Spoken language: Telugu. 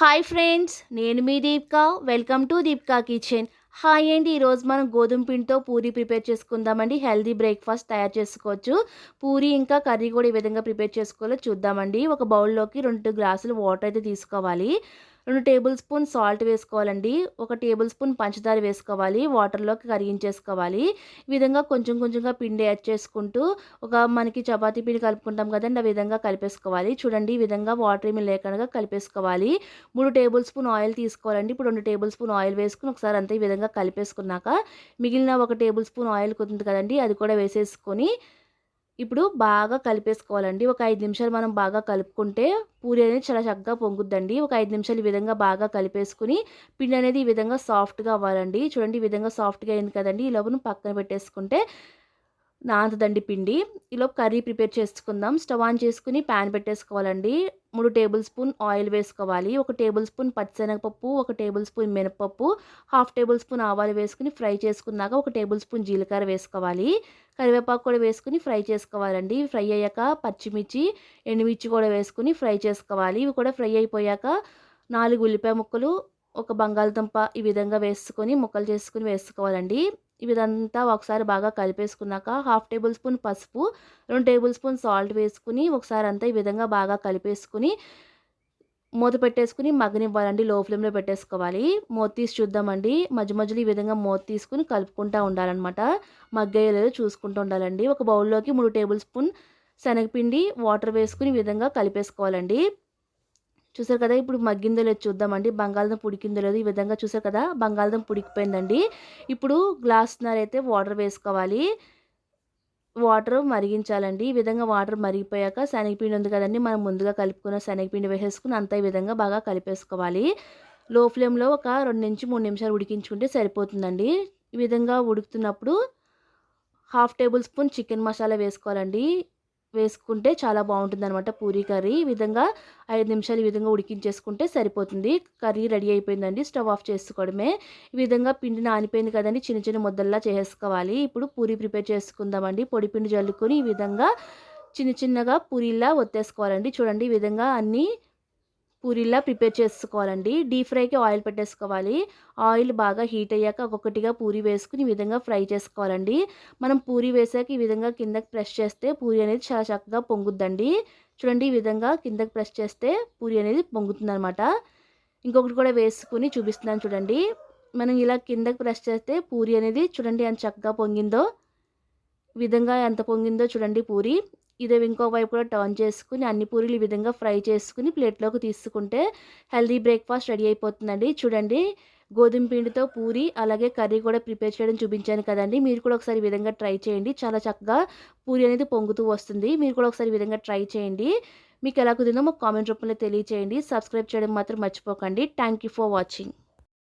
హాయ్ ఫ్రెండ్స్ నేను మీ Deepika. Welcome to Deepika kitchen hi అండి ఈరోజు మనం గోధుమ పిండితో పూరి ప్రిపేర్ చేసుకుందామండి. హెల్దీ బ్రేక్ఫాస్ట్ తయారు చేసుకోవచ్చు. పూరి ఇంకా కర్రీ కూడా ఈ విధంగా ప్రిపేర్ చేసుకోవాలో చూద్దామండి. ఒక బౌల్లోకి రెండు గ్లాసులు వాటర్ అయితే తీసుకోవాలి. రెండు టేబుల్ స్పూన్ సాల్ట్ వేసుకోవాలండి. ఒక టేబుల్ స్పూన్ పంచదార వేసుకోవాలి. వాటర్లోకి కరిగించేసుకోవాలి. ఈ విధంగా కొంచెం కొంచెంగా పిండి యాడ్ చేసుకుంటూ ఒక మనకి చపాతీ పిండి కలుపుకుంటాం కదండి ఆ విధంగా కలిపేసుకోవాలి. చూడండి ఈ విధంగా వాటర్ ఏమి లేకుండా కలిపేసుకోవాలి. మూడు టేబుల్ స్పూన్ ఆయిల్ తీసుకోవాలండి. ఇప్పుడు రెండు టేబుల్ స్పూన్ ఆయిల్ వేసుకుని ఒకసారి అంతా ఈ విధంగా కలిపేసుకున్నాక మిగిలిన ఒక టేబుల్ స్పూన్ ఆయిల్ కుదుంది కదండి అది కూడా వేసేసుకొని ఇప్పుడు బాగా కలిపేసుకోవాలండి. ఒక ఐదు నిమిషాలు మనం బాగా కలుపుకుంటే పూరి అనేది చాలా చక్కగా పొంగుద్దండి. ఒక ఐదు నిమిషాలు ఈ విధంగా బాగా కలిపేసుకుని పిండి అనేది ఈ విధంగా సాఫ్ట్గా అవ్వాలండి. చూడండి ఈ విధంగా సాఫ్ట్గా అయింది కదండి. ఈ లోపల పక్కన పెట్టేసుకుంటే నాంతదండి పిండి. ఈలోపు కర్రీ ప్రిపేర్ చేసుకుందాం. స్టవ్ ఆన్ చేసుకుని ప్యాన్ పెట్టేసుకోవాలండి. మూడు టేబుల్ స్పూన్ ఆయిల్ వేసుకోవాలి. ఒక టేబుల్ స్పూన్ పచ్చిశనగపప్పు ఒక టేబుల్ స్పూన్ మినపప్పు హాఫ్ టేబుల్ స్పూన్ ఆవాలు వేసుకుని ఫ్రై చేసుకున్నాక ఒక టేబుల్ స్పూన్ జీలకర్ర వేసుకోవాలి. కరివేపాకు కూడా వేసుకుని ఫ్రై చేసుకోవాలండి. ఫ్రై అయ్యాక పచ్చిమిర్చి ఎండుమిర్చి కూడా వేసుకుని ఫ్రై చేసుకోవాలి. ఇవి కూడా ఫ్రై అయిపోయాక నాలుగు ఉల్లిపాయ ముక్కలు ఒక బంగాళదుంప ఈ విధంగా వేసుకొని ముక్కలు చేసుకుని వేసుకోవాలండి. ఇదంతా ఒకసారి బాగా కలిపేసుకున్నాక హాఫ్ టేబుల్ స్పూన్ పసుపు రెండు టేబుల్ స్పూన్ సాల్ట్ వేసుకుని ఒకసారి అంతా ఈ విధంగా బాగా కలిపేసుకుని మూత పెట్టేసుకుని మగ్గనివ్వాలండి లో ఫ్లేమ్లో పెట్టేసుకోవాలి. మూత తీసి చూద్దామండి. మధ్య మధ్యలో ఈ విధంగా మూత తీసుకుని కలుపుకుంటూ ఉండాలన్నమాట. మగ్గయ్యేలేదో చూసుకుంటూ ఉండాలండి. ఒక బౌల్లోకి మూడు టేబుల్ స్పూన్ శనగపిండి వాటర్ వేసుకుని ఈ విధంగా కలిపేసుకోవాలండి. చూసారు కదా ఇప్పుడు మగ్గిందో లేదు చూద్దామండి. బంగాళదుంప ఉడికిందో లేదు ఈ విధంగా చూసారు కదా బంగాళదుంప ఉడికిపోయిందండి. ఇప్పుడు గ్లాస్నర్ అయితే వాటర్ వేసుకోవాలి. వాటర్ మరిగించాలండి. ఈ విధంగా వాటర్ మరిగిపోయాక శనగపిండి ఉంది కదండి మనం ముందుగా కలుపుకున్న శనగపిండి వేసేసుకుని అంతా ఈ విధంగా బాగా కలిపేసుకోవాలి. లో ఫ్లేమ్లో ఒక రెండు నుంచి మూడు నిమిషాలు ఉడికించుకుంటే సరిపోతుందండి. ఈ విధంగా ఉడుకుతున్నప్పుడు half tablespoon chicken masala వేసుకోవాలండి. వేసుకుంటే చాలా బాగుంటుంది అనమాట పూరీ కర్రీ. ఈ విధంగా ఐదు నిమిషాలు ఈ విధంగా ఉడికించేసుకుంటే సరిపోతుంది. కర్రీ రెడీ అయిపోయిందండి. స్టవ్ ఆఫ్ చేసుకోవడమే. ఈ విధంగా పిండి నానిపోయింది కదండి. చిన్న చిన్న ముద్దల్లా చేసుకోవాలి. ఇప్పుడు పూరీ ప్రిపేర్ చేసుకుందామండి. పొడి పిండి జల్లుకొని ఈ విధంగా చిన్న చిన్నగా పూరీలా ఒత్తేసుకోవాలండి. చూడండి ఈ విధంగా అన్నీ పూరీలా ప్రిపేర్ చేసుకోవాలండి. డీప్ ఫ్రైకి ఆయిల్ పెట్టేసుకోవాలి. ఆయిల్ బాగా హీట్ అయ్యాక ఒక్కొక్కటిగా పూరి వేసుకుని ఈ విధంగా ఫ్రై చేసుకోవాలండి. మనం పూరి వేసాక ఈ విధంగా కిందకి ప్రెస్ చేస్తే పూరి అనేది చాలా చక్కగా పొంగుద్దండి. చూడండి ఈ విధంగా కిందకి ప్రెస్ చేస్తే పూరి అనేది పొంగుతుంది అనమాట ఇంకొకటి కూడా వేసుకుని చూపిస్తున్నాను చూడండి. మనం ఇలా కిందకి ప్రెస్ చేస్తే పూరి అనేది చూడండి ఎంత చక్కగా పొంగిందో. విధంగా ఎంత పొంగిందో చూడండి పూరి. ఇదే ఇంకో వైపు కూడా టర్న్ చేసుకుని అన్ని పూరీలు ఈ విధంగా ఫ్రై చేసుకుని ప్లేట్లోకి తీసుకుంటే హెల్దీ బ్రేక్ఫాస్ట్ రెడీ అయిపోతుందండి. చూడండి గోధుమ పిండితో పూరి అలాగే కర్రీ కూడా ప్రిపేర్ చేయడం చూపించాను కదండి. మీరు కూడా ఒకసారి విధంగా ట్రై చేయండి. చాలా చక్కగా పూరి అనేది పొంగుతూ వస్తుంది. మీరు కూడా ఒకసారి విధంగా ట్రై చేయండి. మీకు ఎలా కుదిరిందో మాకు కామెంట్ రూపంలో తెలియచేయండి. సబ్స్క్రైబ్ చేయడం మాత్రం మర్చిపోకండి. Thank for watching